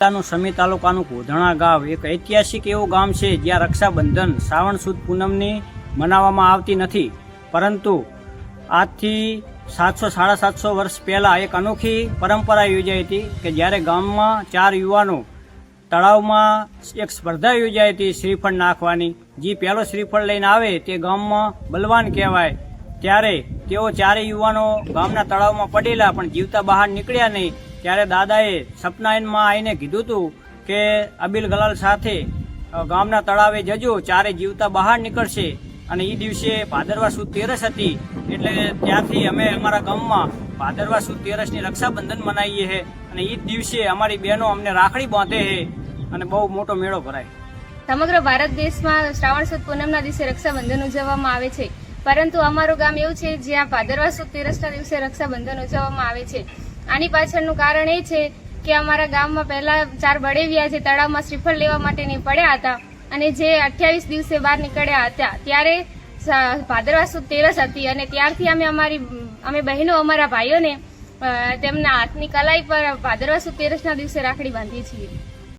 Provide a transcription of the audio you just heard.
તાલુકાનું સમી તાલુકાનું ગોધણા ગામ એક ઐતિહાસિક એવું ગામ છે જ્યાં રક્ષાબંધન શ્રાવણ સુદ પૂનમની મનાવવામાં આવતી નથી. પરંતુ આજથી સાતસો સાડા સાતસો વર્ષ પહેલાં એક અનોખી પરંપરા યોજાઈ હતી કે જ્યારે ગામમાં ચાર યુવાનો તળાવમાં એક સ્પર્ધા યોજાઈ હતી શ્રીફળ નાખવાની. જે પહેલો શ્રીફળ લઈને આવે તે ગામમાં બલવાન કહેવાય. ત્યારે તેઓ ચારેય યુવાનો ગામના તળાવમાં પડેલા પણ જીવતા બહાર નીકળ્યા નહીં. ત્યારે દાદાએ સપનાયનમાં આવીને કીધું હતું કે અબિલ ગલાલ સાથે ગામના તળાવે જજો, ચારે જીવતા બહાર નીકળશે. અને એ દિવસે ભાદરવા સુદ તેરસ હતી, એટલે ત્યાંથી અમે અમારા ગામમાં ભાદરવા સુદ તેરસની રક્ષાબંધન મનાવીએ છે અને એ દિવસે અમારી બહેનો અમને રાખડી બાંધે છે અને બહુ મોટો મેળો ભરાય. સમગ્ર ભારત દેશમાં શ્રાવણ સુદ પૂનમના દિવસે રક્ષાબંધન ઉજવવામાં આવે છે. પરંતુ અમારું ગામ એવું છે જ્યાં ભાદરવા સુદ તેરસના દિવસે રક્ષાબંધન ઉજવવામાં આવે છે. આની પાછળનું કારણ એ છે કે અમારા ગામમાં પહેલા ચાર બળેવિયા જે તળાવમાં શ્રીફળ લેવા માટે નહીં પડ્યા હતા અને જે અઠ્યાવીસ દિવસે બહાર નીકળ્યા હતા, ત્યારે ભાદરવા સુદ તેરસ હતી અને ત્યારથી અમે અમારી, અમે બહેનો અમારા ભાઈઓને તેમના હાથની કલાઈ પર ભાદરવા સુદ તેરસના દિવસે રાખડી બાંધીએ છીએ.